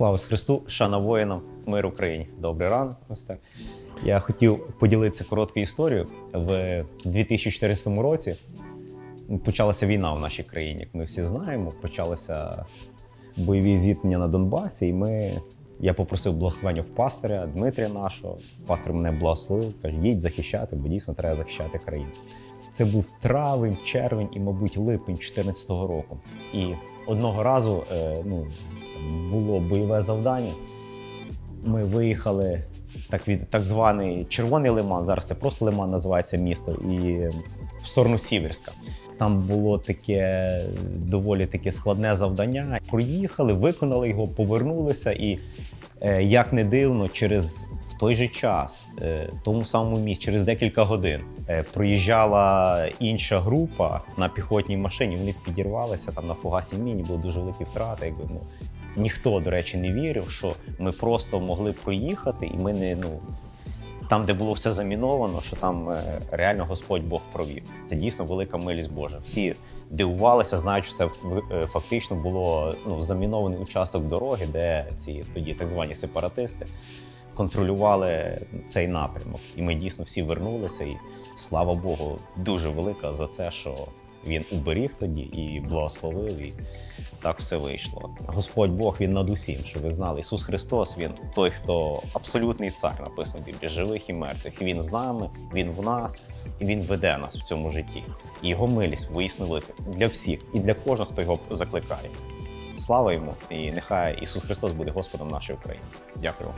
Слава Христу, шана воїнам, мир Україні. Добрий ранок. Я хотів поділитися короткою історією. В 2014 році почалася війна в нашій країні. Як ми всі знаємо, почалися бойові зіткнення на Донбасі, і ми. Я попросив благословення в пастиря Дмитрія нашого. Пастир мене благословив, каже, їдь захищати, бо дійсно треба захищати країну. Це був травень, червень і, мабуть, липень 2014 року. І одного разу е, ну, було бойове завдання. Ми виїхали так, від, так званий Червоний Лиман, зараз це просто Лиман називається місто, і в сторону Сіверська. Там було таке доволі таке складне завдання. Проїхали, виконали його, повернулися, і е, як не дивно, через той же час, е, в тому самому місці, через декілька годин е, проїжджала інша група на піхотній машині. Вони підірвалися там на фугасі міні, були дуже великі втрати. Якби ну ніхто, до речі, не вірив, що ми просто могли проїхати, і ми не ну. Там, де було все заміновано, що там е, реально Господь Бог провів. Це дійсно велика милість Божа. Всі дивувалися, знаючи, що це е, фактично було ну, замінований участок дороги, де ці тоді так звані сепаратисти контролювали цей напрямок. І ми дійсно всі вернулися. І слава Богу, дуже велика за це, що він уберіг тоді і благословив. І так все вийшло. Господь Бог він над усім, що ви знали. Ісус Христос, він той, хто абсолютний цар, написано в живих і мертвих. Він з нами, він в нас, і він веде нас в цьому житті. І його милість велика для всіх і для кожного, хто його закликає. Слава йому! І нехай Ісус Христос буде Господом нашої України. Дякую.